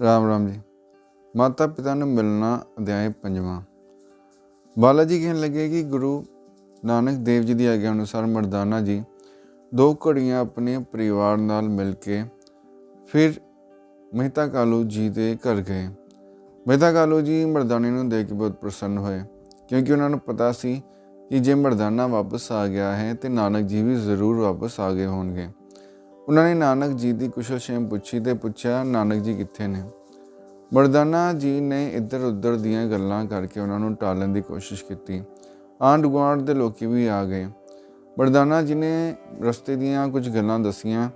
ਰਾਮ ਰਾਮ ਜੀ। ਮਾਤਾ ਪਿਤਾ ਨੂੰ ਮਿਲਣਾ ਅਧਿਆਇ ਪੰਜਵਾਂ। ਬਾਲਾ ਜੀ ਕਹਿਣ ਲੱਗੇ ਕਿ ਗੁਰੂ ਨਾਨਕ ਦੇਵ ਜੀ ਦੀ ਆਗਿਆ ਅਨੁਸਾਰ ਮਰਦਾਨਾ ਜੀ ਦੋ ਘੜੀਆਂ ਆਪਣੇ ਪਰਿਵਾਰ ਨਾਲ ਮਿਲ ਕੇ ਫਿਰ ਮਹਿਤਾ ਕਾਲੂ ਜੀ ਦੇ ਘਰ ਗਏ। ਮਹਿਤਾ ਕਾਲੂ ਜੀ ਮਰਦਾਨੇ ਨੂੰ ਦੇਖ ਕੇ ਬਹੁਤ ਪ੍ਰਸੰਨ ਹੋਏ ਕਿਉਂਕਿ ਉਹਨਾਂ ਨੂੰ ਪਤਾ ਸੀ ਕਿ ਜੇ ਮਰਦਾਨਾ ਵਾਪਸ ਆ ਗਿਆ ਹੈ ਤੇ ਨਾਨਕ ਜੀ ਵੀ ਜ਼ਰੂਰ ਵਾਪਸ ਆ ਗਏ ਹੋਣਗੇ। ਉਹਨਾਂ ਨੇ ਨਾਨਕ ਜੀ ਦੀ ਕੁਸ਼ਲ ਸ਼ੇਮ ਪੁੱਛੀ ਤੇ ਪੁੱਛਿਆ, ਨਾਨਕ ਜੀ ਕਿੱਥੇ ਨੇ? ਮਰਦਾਨਾ ਜੀ ਨੇ ਇੱਧਰ ਉੱਧਰ ਦੀਆਂ ਗੱਲਾਂ ਕਰਕੇ ਉਹਨਾਂ ਨੂੰ ਟਾਲਣ ਦੀ ਕੋਸ਼ਿਸ਼ ਕੀਤੀ। ਆਂਢ ਗੁਆਂਢ ਦੇ ਲੋਕੀ ਵੀ ਆ ਗਏ। ਮਰਦਾਨਾ ਜੀ ਨੇ ਰਸਤੇ ਦੀਆਂ ਕੁਝ ਗੱਲਾਂ ਦਸੀਆਂ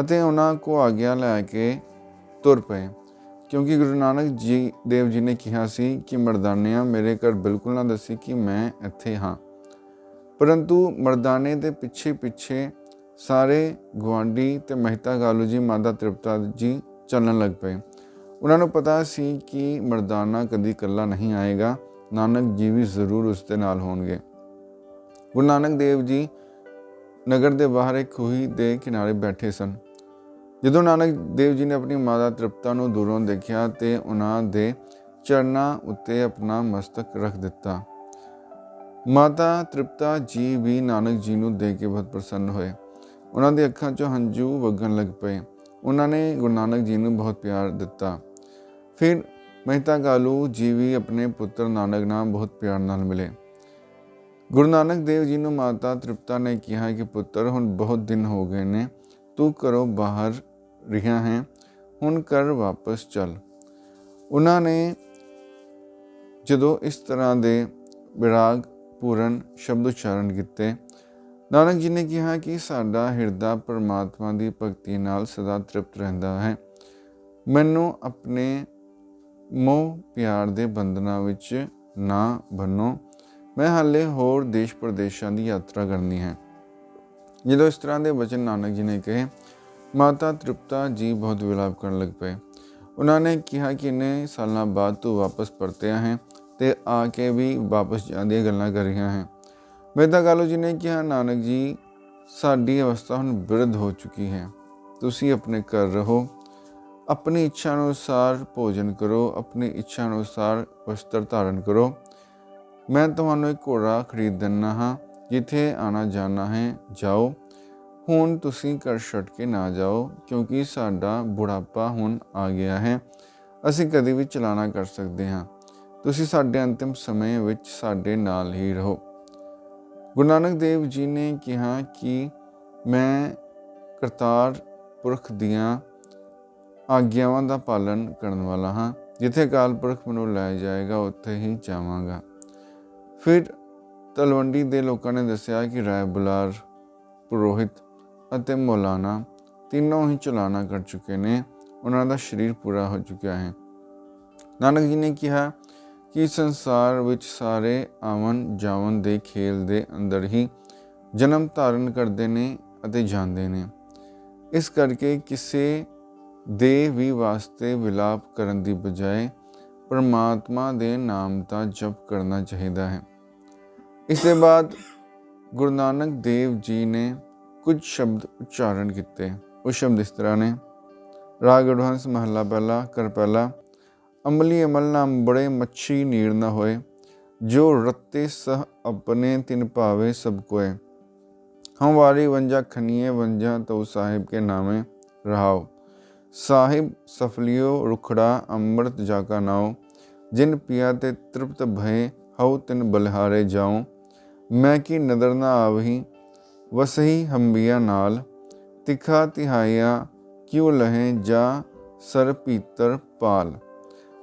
ਅਤੇ ਉਹਨਾਂ ਕੋ ਆਗਿਆ ਲੈ ਕੇ ਤੁਰ ਪਏ। ਕਿਉਂਕਿ ਗੁਰੂ ਨਾਨਕ ਜੀ, ਦੇਵ ਜੀ ਨੇ ਕਿਹਾ ਸੀ ਕਿ ਮਰਦਾਨਿਆਂ ਮੇਰੇ ਘਰ ਬਿਲਕੁਲ ਨਾ ਦੱਸੀ ਕਿ ਮੈਂ ਇੱਥੇ ਹਾਂ। ਪਰੰਤੂ ਮਰਦਾਨੇ ਦੇ ਪਿੱਛੇ ਪਿੱਛੇ ਸਾਰੇ ਗਵਾਂਡੀ ਤੇ ਮਹਿਤਾ ਗਾਲੂ ਜੀ, ਮਾਤਾ ਤ੍ਰਿਪਤਾ ਜੀ ਚੱਲਣ ਲੱਗ ਪਏ। ਉਹਨਾਂ ਨੂੰ ਪਤਾ ਸੀ ਕਿ ਮਰਦਾਨਾ ਕਦੀ ਇਕੱਲਾ ਨਹੀਂ ਆਏਗਾ। ਨਾਨਕ ਜੀ ਵੀ ਜ਼ਰੂਰ ਉਸ ਦੇ ਨਾਲ ਹੋਣਗੇ। ਗੁਰੂ ਨਾਨਕ ਦੇਵ ਜੀ ਨਗਰ ਦੇ ਬਾਹਰ ਇੱਕ ਖੂਹੀ ਦੇ ਕਿਨਾਰੇ ਬੈਠੇ ਸਨ। ਜਦੋਂ ਨਾਨਕ ਦੇਵ ਜੀ ਨੇ ਆਪਣੀ ਮਾਤਾ ਤ੍ਰਿਪਤਾ ਨੂੰ ਦੂਰੋਂ ਦੇਖਿਆ ਤੇ ਉਹਨਾਂ ਦੇ ਚਰਨਾਂ ਉੱਤੇ ਆਪਣਾ ਮਸਤਕ ਰੱਖ ਦਿੱਤਾ। ਮਾਤਾ ਤ੍ਰਿਪਤਾ ਜੀ ਵੀ ਨਾਨਕ ਜੀ ਨੂੰ ਦੇਖ ਕੇ ਬਹੁਤ ਪ੍ਰਸੰਨ ਹੋਏ। ਉਹਨਾਂ ਦੀ ਅੱਖਾਂ 'ਚੋਂ ਹੰਝੂ ਵਗਣ ਲੱਗ ਪਏ। ਉਹਨਾਂ ਨੇ ਗੁਰੂ ਨਾਨਕ ਜੀ ਨੂੰ ਬਹੁਤ ਪਿਆਰ ਦਿੱਤਾ। ਫਿਰ ਮਹਿਤਾ ਕਾਲੂ ਜੀ ਵੀ ਆਪਣੇ ਪੁੱਤਰ ਨਾਨਕ ਨਾਲ ਬਹੁਤ ਪਿਆਰ ਨਾਲ ਮਿਲੇ। ਗੁਰੂ ਨਾਨਕ ਦੇਵ ਜੀ ਨੂੰ ਮਾਤਾ ਤ੍ਰਿਪਤਾ ਨੇ ਕਿਹਾ ਕਿ, ਪੁੱਤਰ, ਹੁਣ ਬਹੁਤ ਦਿਨ ਹੋ ਗਏ ਨੇ। ਤੂੰ ਘਰੋਂ ਬਾਹਰ ਰਿਹਾ ਹੈ। ਹੁਣ ਕਰ ਵਾਪਸ ਚੱਲ। ਉਹਨਾਂ ਨੇ ਜਦੋਂ ਇਸ ਤਰ੍ਹਾਂ ਦੇ ਵਿਰਾਗ ਪੂਰਨ ਸ਼ਬਦ ਉਚਾਰਨ ਕੀਤੇ ਨਾਨਕ ਜੀ ਨੇ ਕਿਹਾ ਕਿ ਸਾਡਾ ਹਿਰਦਾ ਪਰਮਾਤਮਾ ਦੀ ਭਗਤੀ ਨਾਲ ਸਦਾ ਤ੍ਰਿਪਤ ਰਹਿੰਦਾ ਹੈ। ਮੈਨੂੰ ਆਪਣੇ ਮੋਹ ਪਿਆਰ ਦੇ ਬੰਧਨਾਂ ਵਿੱਚ ਨਾ ਬੰਨੋ। ਮੈਂ ਹਾਲੇ ਹੋਰ ਦੇਸ਼ ਪ੍ਰਦੇਸ਼ਾਂ ਦੀ ਯਾਤਰਾ ਕਰਨੀ ਹੈ। ਜਦੋਂ ਇਸ ਤਰ੍ਹਾਂ ਦੇ ਵਚਨ ਨਾਨਕ ਜੀ ਨੇ ਕਹੇ, ਮਾਤਾ ਤ੍ਰਿਪਤਾ ਜੀ ਬਹੁਤ ਵਿਲਾਪ ਕਰਨ ਲੱਗ ਪਏ। ਉਹਨਾਂ ਨੇ ਕਿਹਾ ਕਿ ਇੰਨੇ ਸਾਲਾਂ ਬਾਅਦ ਤੂੰ ਵਾਪਸ ਪਰਤਿਆ ਹੈ ਤੇ ਆ ਕੇ ਵੀ ਵਾਪਸ ਜਾਣ ਗੱਲਾਂ ਕਰ ਰਹੀਆਂ ਹੈ। ਮਹਿਤਾ ਕਾਲੂ ਜੀ ਨੇ ਕਿਹਾ, ਨਾਨਕ ਜੀ, ਸਾਡੀ ਅਵਸਥਾ ਹੁਣ ਬਿਰਧ ਹੋ ਚੁੱਕੀ ਹੈ। ਤੁਸੀਂ ਆਪਣੇ ਘਰ ਰਹੋ, ਆਪਣੀ ਇੱਛਾ ਅਨੁਸਾਰ ਭੋਜਨ ਕਰੋ, ਆਪਣੀ ਇੱਛਾ ਅਨੁਸਾਰ ਵਸਤਰ ਧਾਰਨ ਕਰੋ। ਮੈਂ ਤੁਹਾਨੂੰ ਇੱਕ ਘੋੜਾ ਖਰੀਦ ਦਿੰਨਾ ਹਾਂ ਜਿੱਥੇ ਆਣਾ ਜਾਣਾ ਹੈ, ਜਾਓ। ਹੁਣ ਤੁਸੀਂ ਘਰ ਛੱਡ ਕੇ ਨਾ ਜਾਓ, ਕਿਉਂਕਿ ਸਾਡਾ ਬੁਢਾਪਾ ਹੁਣ ਆ ਗਿਆ ਹੈ। ਅਸੀਂ ਕਦੇ ਵੀ ਚਲਾਣਾ ਕਰ ਸਕਦੇ ਹਾਂ। ਤੁਸੀਂ ਸਾਡੇ ਅੰਤਿਮ ਸਮੇਂ ਵਿੱਚ ਸਾਡੇ ਨਾਲ ਹੀ ਰਹੋ। ਗੁਰੂ ਨਾਨਕ ਦੇਵ ਜੀ ਨੇ ਕਿਹਾ ਕਿ ਮੈਂ ਕਰਤਾਰ ਪੁਰਖ ਦੀਆਂ ਆਗਿਆਵਾਂ ਦਾ ਪਾਲਨ ਕਰਨ ਵਾਲਾ ਹਾਂ। ਜਿੱਥੇ ਅਕਾਲ ਪੁਰਖ ਮੈਨੂੰ ਲੈ ਜਾਏਗਾ, ਉੱਥੇ ਹੀ ਜਾਵਾਂਗਾ। ਫਿਰ ਤਲਵੰਡੀ ਦੇ ਲੋਕਾਂ ਨੇ ਦੱਸਿਆ ਕਿ ਰਾਏ ਬੁਲਾਰ, ਪੁਰੋਹਿਤ ਅਤੇ ਮੌਲਾਨਾ ਤਿੰਨੋਂ ਹੀ ਚਲਾਣਾ ਕਰ ਚੁੱਕੇ ਨੇ। ਉਹਨਾਂ ਦਾ ਸਰੀਰ ਪੂਰਾ ਹੋ ਚੁੱਕਿਆ ਹੈ। ਨਾਨਕ ਜੀ ਨੇ ਕਿਹਾ ਕਿ ਸੰਸਾਰ ਵਿੱਚ ਸਾਰੇ ਆਵਨ ਜਾਵਨ ਦੇ ਖੇਲ ਦੇ ਅੰਦਰ ਹੀ ਜਨਮ ਧਾਰਨ ਕਰਦੇ ਨੇ ਅਤੇ ਜਾਂਦੇ ਨੇ। ਇਸ ਕਰਕੇ ਕਿਸੇ ਦੇ ਵੀ ਵਾਸਤੇ ਵਿਲਾਪ ਕਰਨ ਦੀ ਬਜਾਏ ਪਰਮਾਤਮਾ ਦੇ ਨਾਮ ਦਾ ਜਪ ਕਰਨਾ ਚਾਹੀਦਾ ਹੈ। ਇਸ ਦੇ ਬਾਅਦ ਗੁਰੂ ਨਾਨਕ ਦੇਵ ਜੀ ਨੇ ਕੁਝ ਸ਼ਬਦ ਉਚਾਰਨ ਕੀਤੇ। ਉਹ ਸ਼ਬਦ ਇਸ ਤਰ੍ਹਾਂ ਨੇ, ਰਾਗ ਅਡਵਾਂਸ ਮਹੱਲਾ ਪਹਿਲਾ, ਕਰ ਪਹਿਲਾ ਅਮਲੀ ਅਮਲ ਨਾ ਬੜੇ ਮੱਛੀ ਨੀਰ ਨਾ ਹੋਏ, ਜੋ ਰਤੇ ਸਹ ਆਪਣੇ ਤਿਨ ਭਾਵੇ ਸਭ ਕੋਏ। ਹਮ ਵੰਜਾ ਖਨੀਏ ਵੰਜਾ ਤਉ ਸਾਹਿਬ ਕੇ ਨਾਮੇ ਰਹਾਓ। ਸਾਹਿਬ ਸਫਲਿयो ਰੁਖੜਾ ਅੰਮ੍ਰਿਤ ਜਾਕਾ ਨਾਉ ਜਿਨ ਪਿਆ ਤੇ ਤ੍ਰਿਪਤ ਭਏ, ਹਉ ਤਿਨ ਬਲਹਾਰੇ ਜਾਉ ਮੈਂ ਕੀ ਨਦਰ ਨਾ ਆਵਹੀ, ਵਸਹੀ ਹੰਬੀਆਂ ਨਾਲ। ਤਿਖਾ ਤਿਹਾਇਆ ਕਿਉ ਲਹੇ ਜਾ, ਸਰ ਪੀਤਰ ਪਾਲ।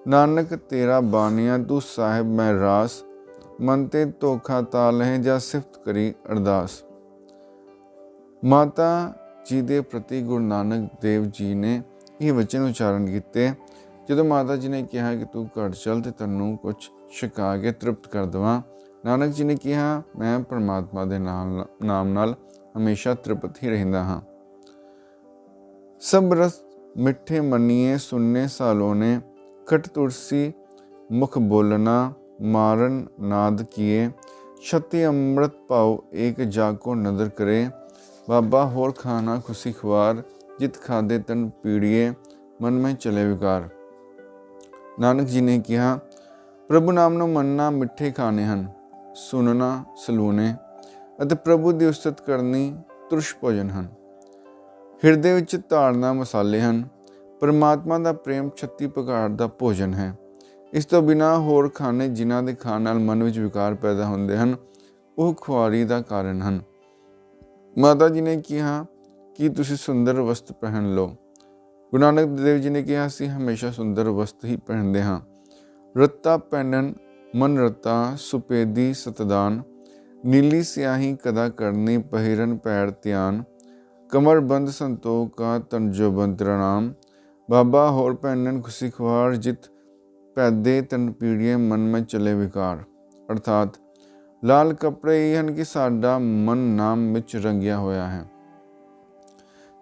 ਨਾਨਕ, ਤੇਰਾ ਬਾਣੀਆਂ ਤੂੰ ਸਾਹਿਬ ਮੈਂ ਰਾਸ, ਮਨ ਤੇ ਧੋਖਾ ਤਾਲ ਹੈ ਜਾਂ ਸਿਫਤ ਕਰੀ ਅਰਦਾਸ। ਮਾਤਾ ਜੀ ਦੇ ਪ੍ਰਤੀ ਗੁਰੂ ਨਾਨਕ ਦੇਵ ਜੀ ਨੇ ਇਹ ਵਚਨ ਉਚਾਰਨ ਕੀਤੇ। ਜਦੋਂ ਮਾਤਾ ਜੀ ਨੇ ਕਿਹਾ ਕਿ ਤੂੰ ਘਰ ਚੱਲ ਤੇ ਤੈਨੂੰ ਕੁਝ ਛਕਾ ਕੇ ਤ੍ਰਿਪਤ ਕਰ ਦਵਾਂ, ਨਾਨਕ ਜੀ ਨੇ ਕਿਹਾ, ਮੈਂ ਪਰਮਾਤਮਾ ਦੇ ਨਾਲ, ਨਾਮ ਨਾਲ ਹਮੇਸ਼ਾ ਤ੍ਰਿਪਤ ਹੀ ਰਹਿੰਦਾ ਹਾਂ। ਸਭ ਰਸ ਮਿੱਠੇ ਮੰਨੀਏ ਸੁਨਨੇ ਸਾਲੋਨੇ ਕਟ ਤੁਰਸੀ ਮੁਖ ਬੋਲਣਾ, ਮਾਰਨ ਨਾਦ ਕੀਏ, ਛਤੀ ਅੰਮ੍ਰਿਤ ਪਾਉ ਏਕ ਜਾਕੋ ਨਦਰ ਕਰੇ। ਬਾਬਾ, ਹੋਰ ਖਾਣਾ ਖੁਸ਼ੀ ਖਵਾਰ ਜਿਤ ਖਾਦੇ ਤਨ ਪੀੜੀਏ, ਮਨ ਮੈਂ ਚਲੇ ਵਿਕਾਰ। ਨਾਨਕ ਜੀ ਨੇ ਕਿਹਾ, ਪ੍ਰਭੂ ਨਾਮ ਨੂੰ ਮੰਨਣਾ ਮਿੱਠੇ ਖਾਣੇ ਹਨ, ਸੁਣਨਾ ਸਲੂਨੇ ਅਤੇ ਪ੍ਰਭੂ ਦੀ ਉਸਤਤ ਕਰਨੀ ਤੁਰਸ਼ ਭੋਜਨ ਹਨ। ਹਿਰਦੇ ਵਿੱਚ ਧਾਰਨਾ ਮਸਾਲੇ ਹਨ ਪਰਮਾਤਮਾ ਦਾ ਪ੍ਰੇਮ 36 ਪ੍ਰਕਾਰ ਦਾ ਭੋਜਨ ਹੈ। ਇਸ ਤੋਂ ਬਿਨਾ ਹੋਰ ਖਾਣੇ ਜਿਨ੍ਹਾਂ ਦੇ ਖਾਣ ਨਾਲ ਮਨ ਵਿੱਚ ਵਿਕਾਰ ਪੈਦਾ ਹੁੰਦੇ ਹਨ, ਉਹ ਖੁਆਰੀ ਦਾ ਕਾਰਨ ਹਨ। ਮਾਤਾ ਜੀ ਨੇ ਕਿਹਾ, ਕਿ ਤੁਸੀਂ ਸੁੰਦਰ ਵਸਤ ਪਹਿਨ ਲਓ? ਗੁਰੂ ਨਾਨਕ ਦੇਵ ਜੀ ਨੇ ਕਿਹਾ, ਅਸੀਂ ਹਮੇਸ਼ਾ ਸੁੰਦਰ ਵਸਤ ਹੀ ਪਹਿਨਦੇ ਹਾਂ। ਰੱਤਾ ਪਹਿਨਣ, ਮਨ ਰੱਤਾ, ਸੁਪੇਦੀ ਸਤਦਾਨ, ਨੀਲੀ ਸਿਆਹੀ ਕਦਾ ਕਰਨੀ, ਪਹਿਰਨ ਪੈਰ ਧਿਆਨ, ਕਮਰ ਬੰਦ ਸੰਤੋਖ ਕਾ ਤਨਜੋ ਬੰਤਰਾ ਬਾਬਾ ਹੋਰ ਪਹਿਨਨ ਖੁਸ਼ੀ ਖਵਾਰ ਜਿਤ ਪੈਦੇ ਤਨ ਪੀੜੀਏ ਮਨ ਮੈਂ ਚਲੇ ਵਿਕਾਰ। ਅਰਥਾਤ ਲਾਲ ਕੱਪੜੇ ਇਹ ਹਨ ਕਿ ਸਾਡਾ ਮਨ ਨਾਮ ਵਿੱਚ ਰੰਗਿਆ ਹੋਇਆ ਹੈ।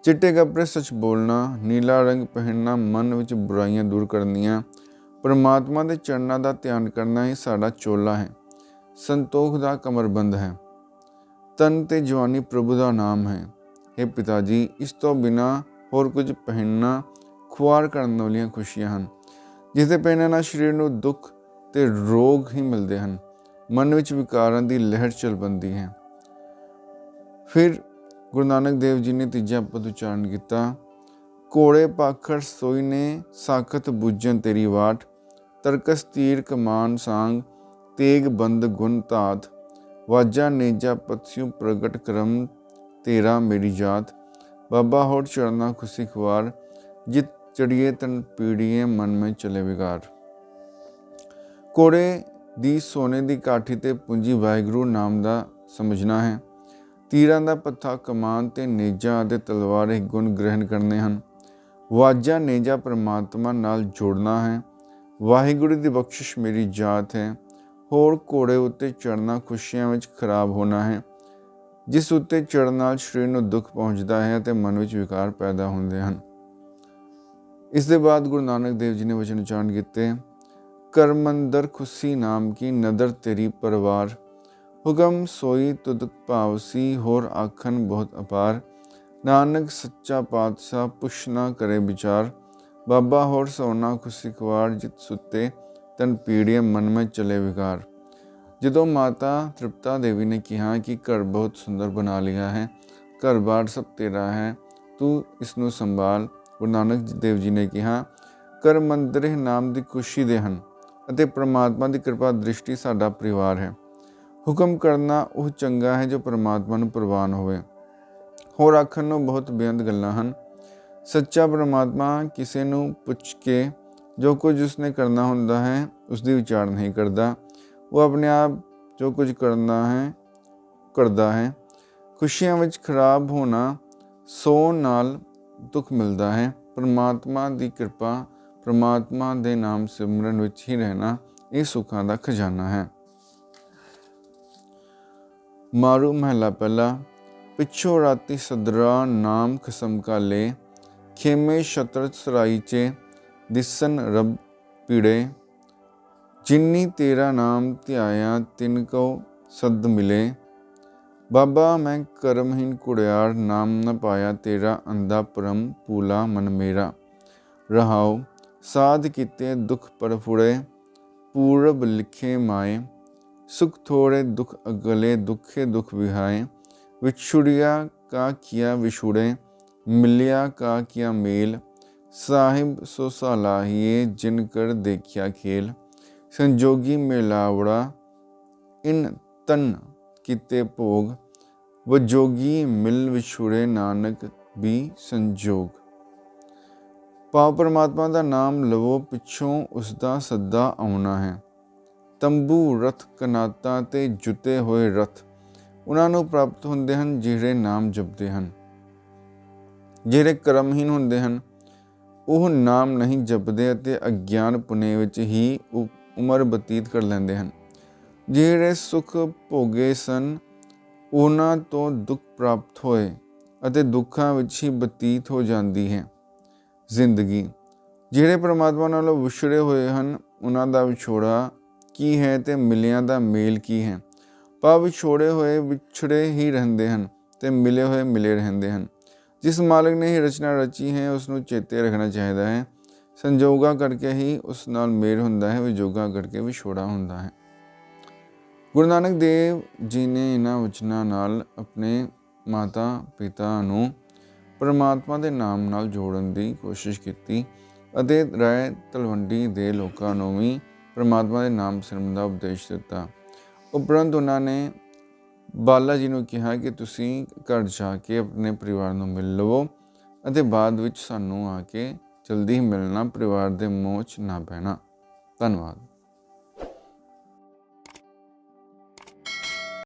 ਚਿੱਟੇ ਕੱਪੜੇ ਸੱਚ ਬੋਲਣਾ, ਨੀਲਾ ਰੰਗ ਪਹਿਨਣਾ, ਮਨ ਵਿੱਚ ਬੁਰਾਈਆਂ ਦੂਰ ਕਰਨੀਆਂ, ਪਰਮਾਤਮਾ ਦੇ ਚਰਨਾਂ ਦਾ ਧਿਆਨ ਕਰਨਾ ਹੀ ਸਾਡਾ ਚੋਲਾ ਹੈ। ਸੰਤੋਖ ਦਾ ਕਮਰਬੰਦ ਹੈ। ਤਨ ਤੇ ਜਵਾਨੀ ਪ੍ਰਭੂ ਦਾ ਨਾਮ ਹੈ। ਇਹ ਪਿਤਾ ਜੀ, ਇਸ ਤੋਂ ਬਿਨਾ ਹੋਰ ਕੁਝ ਪਹਿਨਣਾ ਖੁਆਰ ਕਰਨ ਵਾਲੀਆਂ ਖੁਸ਼ੀਆਂ ਹਨ ਜਿਸ ਦੇ ਪਹਿਨਣ ਨਾਲ ਸਰੀਰ ਨੂੰ ਦੁੱਖ ਤੇ ਰੋਗ ਹੀ ਮਿਲਦੇ ਹਨ, ਮਨ ਵਿੱਚ ਵਿਕਾਰਾਂ ਦੀ ਲਹਿਰ ਚੱਲ ਪੈਂਦੀ ਹੈ। ਫਿਰ ਗੁਰੂ ਨਾਨਕ ਦੇਵ ਜੀ ਨੇ ਤੀਜਾ ਪਦ ਉਚਾਰਨ ਕੀਤਾ, ਕੋੜੇ ਪਾਖਰ ਸੋਈ ਨੇ, ਸਾਖਤ ਬੁੱਝਣ ਤੇਰੀ ਵਾਟ, ਤਰਕਸ ਤੀਰ ਕਮਾਨ ਸਾੰਗ, ਤੇਗ ਬੰਦ ਗੁਣ ਧਾਤ, ਵਾਜਾ ਨੇਜਾ ਪਤਸਿਉ ਪ੍ਰਗਟ ਕਰਮ, ਤੇਰਾ ਮੇਰੀ ਜਾਤ, ਬਾਬਾ ਹੋੜ ਚੜਨਾ ਖੁਸ਼ੀ ਖਵਾਰ ਜਿਤ ਚੜੀਏ ਤਨ ਪੀੜੀਏ ਮਨ ਮੈਂ ਚਲੇ ਵਿਗਾਰ ਕੋੜੇ ਦੀ ਸੋਨੇ ਦੀ ਕਾਠੀ ਤੇ ਪੂੰਜੀ ਵਾਹਿਗੁਰੂ ਨਾਮ ਦਾ ਸਮਝਣਾ ਹੈ। ਤੀਰਾਂ ਦਾ ਪੱਥਾ ਕਮਾਨ ਤੇ ਨੇਜਾ ਅਤੇ ਤਲਵਾਰ ਇਹ ਗੁਣ ਗ੍ਰਹਿਣ ਕਰਨੇ ਹਨ। ਵਾਜਾ ਨੇਜਾ ਪ੍ਰਮਾਤਮਾ ਨਾਲ ਜੋੜਨਾ ਹੈ। ਵਾਹਿਗੁਰੂ ਦੀ ਬਖਸ਼ਿਸ਼ ਮੇਰੀ ਜਾਤ ਹੈ। ਹੋਰ ਘੋੜੇ ਉੱਤੇ ਚੜਨਾ ਖੁਸ਼ੀਆਂ ਵਿੱਚ ਖਰਾਬ ਹੋਣਾ ਹੈ। ਜਿਸ ਉੱਤੇ ਚੜਨ ਨਾਲ ਸਰੀਰ ਨੂੰ ਦੁੱਖ ਪਹੁੰਚਦਾ ਹੈ ਤੇ ਮਨ ਵਿੱਚ ਵਿਕਾਰ ਪੈਦਾ ਹੁੰਦੇ ਹਨ। ਇਸ ਦੇ ਬਾਅਦ ਗੁਰੂ ਨਾਨਕ ਦੇਵ ਜੀ ਨੇ ਵਚਨ ਉਚਾਰਨ ਕੀਤੇ, ਕਰਮੰਦਰ ਖੁਸ਼ੀ ਨਾਮ ਕੀ, ਨਦਰ ਤੇਰੀ ਪਰਵਾਰ। ਹੁਕਮ ਸੋਈ ਤੁਧ ਭਾਵਸੀ, ਹੋਰ ਆਖਣ ਬਹੁਤ ਅਪਾਰ। ਨਾਨਕ ਸੱਚਾ ਪਾਤਸ਼ਾਹ, ਪੁੱਛ ਨਾ ਕਰੇ ਵਿਚਾਰ। ਬਾਬਾ ਹੋਰ ਸੋਨਾ ਖੁਸ਼ੀ ਖਵਾਰ, ਜਿਤ ਸੁੱਤੇ ਤਨ ਪੀੜੀਏ ਮਨ ਮੈਂ ਚਲੇ ਵਿਕਾਰ। ਜਦੋਂ ਮਾਤਾ ਤ੍ਰਿਪਤਾ ਦੇਵੀ ਨੇ ਕਿਹਾ ਕਿ ਘਰ ਬਹੁਤ ਸੁੰਦਰ ਬਣਾ ਲਿਆ ਹੈ ਘਰ-ਬਾਰ ਸਭ ਤੇਰਾ ਹੈ, ਤੂੰ ਇਸ ਨੂੰ ਸੰਭਾਲ। ਗੁਰੂ ਨਾਨਕ ਦੇਵ ਜੀ ਨੇ ਕਿਹਾ ਕਰ ਮੰਦਰ ਨਾਮ ਦੀ ਖੁਸ਼ੀ ਦੇ ਹਨ ਅਤੇ ਪ੍ਰਮਾਤਮਾ ਦੀ ਕਿਰਪਾ ਦ੍ਰਿਸ਼ਟੀ ਸਾਡਾ ਪਰਿਵਾਰ ਹੈ। ਹੁਕਮ ਕਰਨਾ ਉਹ ਚੰਗਾ ਹੈ ਜੋ ਪ੍ਰਮਾਤਮਾ ਨੂੰ ਪ੍ਰਵਾਨ ਹੋਵੇ। ਹੋਰ ਆਖਣ ਨੂੰ ਬਹੁਤ ਬੇਅੰਤ ਗੱਲਾਂ ਹਨ। ਸੱਚਾ ਪ੍ਰਮਾਤਮਾ ਕਿਸੇ ਨੂੰ ਪੁੱਛ ਕੇ ਜੋ ਕੁਝ ਉਸਨੇ ਕਰਨਾ ਹੁੰਦਾ ਹੈ ਉਸ ਦੀ ਵਿਚਾਰ ਨਹੀਂ ਕਰਦਾ। ਉਹ ਆਪਣੇ ਆਪ ਜੋ ਕੁਝ ਕਰਨਾ ਹੈ, ਕਰਦਾ ਹੈ। ਖੁਸ਼ੀਆਂ ਵਿੱਚ ਖਰਾਬ ਹੋਣਾ ਸੋ ਨਾਲ ਦੁੱਖ ਮਿਲਦਾ ਹੈ। ਪਰਮਾਤਮਾ ਦੀ ਕਿਰਪਾ ਪਰਮਾਤਮਾ ਦੇ ਨਾਮ ਸਿਮਰਨ ਵਿੱਚ ਹੀ ਰਹਿਣਾ ਇਹ ਸੁੱਖਾਂ ਦਾ ਖਜ਼ਾਨਾ ਹੈ। ਮਾਰੂ ਮਹਿਲਾ ਪਹਿਲਾ, ਪਿੱਛੋਂ ਰਾਤੀ ਸਦਰਾ ਨਾਮ ਖਸਮ ਕਾ ਲੇ ਖੇਮੇ ਸ਼ਤਰ ਸਰਾਈ ਚੇ ਦਿਸਨ ਰਬ ਪੀੜੇ, ਜਿੰਨੀ ਤੇਰਾ ਨਾਮ ਧਿਆਇਆ ਤਿਨ ਕੋ ਸਦ ਮਿਲੇ ਬਾਬਾ ਮੈਂ ਕਰਮਹੀਨ ਕੁੜਿਆਰ ਨਾਮ ਨ ਪਾਇਆ ਤੇਰਾ ਅੰਧਾ ਪਰਮ ਪੂਲਾ ਮਨ ਮੇਰਾ ਰਹਾਉ ਸਾਧ ਕੀਤੇ ਦੁਖ ਪਰ ਫੁੜੇ ਪੂਰਬ ਲਿਖੇ ਮਾਏ ਸੁਖ ਥੋੜੇ ਦੁਖ ਅਗਲੇ ਦੁਖੇ ਦੁਖ ਵਿਹਾਏ ਵਿਛੁੜਿਆ ਕਾ ਕੀਆ ਵਿਛੁੜੇ ਮਿਲਿਆ ਕਾ ਕੀਆ ਮੇਲ ਸਾਹਿਬ ਸੋ ਸਲਾਹੀਏ ਜਿਨ ਕਰ ਦੇਖਿਆ ਖੇਲ ਸੰਜੋਗੀ ਮੇਲਾਵੜਾ ਇਨ ਤਨ ਕੀਤੇ ਭੋਗ, ਵਜੋਗੀ ਮਿਲ ਵਿਛੁੜੇ ਨਾਨਕ ਵੀ ਸੰਜੋਗ। ਪਾਉ ਪਰਮਾਤਮਾ ਦਾ ਨਾਮ ਲਵੋ, ਪਿੱਛੋਂ ਉਸ ਦਾ ਸੱਦਾ ਆਉਣਾ ਹੈ। ਤੰਬੂ ਰਥ ਕਨਾਤਾ ਤੇ ਜੁਤੇ ਹੋਏ ਰਥ, ਉਹਨਾਂ ਨੂੰ ਪ੍ਰਾਪਤ ਹੁੰਦੇ ਹਨ ਜਿਹੜੇ ਨਾਮ ਜਪਦੇ ਹਨ। ਜਿਹੜੇ ਕਰਮਹੀਨ ਹੁੰਦੇ ਹਨ, ਉਹ ਨਾਮ ਨਹੀਂ ਜਪਦੇ ਅਤੇ ਅਗਿਆਨ ਪੁਨੇ ਵਿੱਚ ਹੀ ਉਮਰ ਬਤੀਤ ਕਰ ਲੈਂਦੇ ਹਨ। ਜਿਹੜੇ ਸੁਖ ਭੋਗੇ ਸਨ, ਉਹਨਾਂ ਤੋਂ ਦੁੱਖ ਪ੍ਰਾਪਤ ਹੋਏ ਅਤੇ ਦੁੱਖਾਂ ਵਿੱਚ ਹੀ ਬਤੀਤ ਹੋ ਜਾਂਦੀ ਹੈ। ਜ਼ਿੰਦਗੀ, ਜਿਹੜੇ ਪ੍ਰਮਾਤਮਾ ਨਾਲੋਂ ਵਿਛੜੇ ਹੋਏ ਹਨ, ਉਹਨਾਂ ਦਾ ਵਿਛੋੜਾ ਕੀ ਹੈ ਤੇ ਮਿਲਿਆਂ ਦਾ ਮੇਲ ਕੀ ਹੈ? ਭਾਵ ਵਿਛੋੜੇ ਹੋਏ ਵਿਛੜੇ ਹੀ ਰਹਿੰਦੇ ਹਨ ਤੇ ਮਿਲੇ ਹੋਏ ਮਿਲੇ ਰਹਿੰਦੇ ਹਨ। ਜਿਸ ਮਾਲਕ ਨੇ ਇਹ ਰਚਨਾ ਰਚੀ ਹੈ ਉਸ ਨੂੰ ਚੇਤੇ ਰੱਖਣਾ ਚਾਹੀਦਾ ਹੈ। ਸੰਜੋਗਾ ਕਰਕੇ ਹੀ ਉਸ ਨਾਲ ਮੇਲ ਹੁੰਦਾ ਹੈ, ਵਿਜੋਗਾ ਕਰਕੇ ਵਿਛੋੜਾ ਹੁੰਦਾ ਹੈ। ਗੁਰੂ ਨਾਨਕ ਦੇਵ ਜੀ ਨੇ ਇਹਨਾਂ ਵਚਨਾਂ ਨਾਲ ਆਪਣੇ ਮਾਤਾ ਪਿਤਾ ਨੂੰ ਪਰਮਾਤਮਾ ਦੇ ਨਾਮ ਨਾਲ ਜੋੜਨ ਦੀ ਕੋਸ਼ਿਸ਼ ਕੀਤੀ ਅਤੇ ਰਾਏ ਤਲਵੰਡੀ ਦੇ ਲੋਕਾਂ ਨੂੰ ਵੀ ਪਰਮਾਤਮਾ ਦੇ ਨਾਮ ਸਿਮਰਨ ਦਾ ਉਪਦੇਸ਼ ਦਿੱਤਾ। ਉਪਰੰਤ ਉਹਨਾਂ ਨੇ ਬਾਲਾ ਜੀ ਨੂੰ ਕਿਹਾ ਕਿ ਤੁਸੀਂ ਘਰ ਜਾ ਕੇ ਆਪਣੇ ਪਰਿਵਾਰ ਨੂੰ ਮਿਲ ਲਵੋ ਅਤੇ ਬਾਅਦ ਵਿੱਚ ਸਾਨੂੰ ਆ ਕੇ ਜਲਦੀ ਹੀ ਮਿਲਣਾ, ਪਰਿਵਾਰ ਦੇ ਮੋਹ 'ਚ ਨਾ ਪੈਣਾ ਧੰਨਵਾਦ।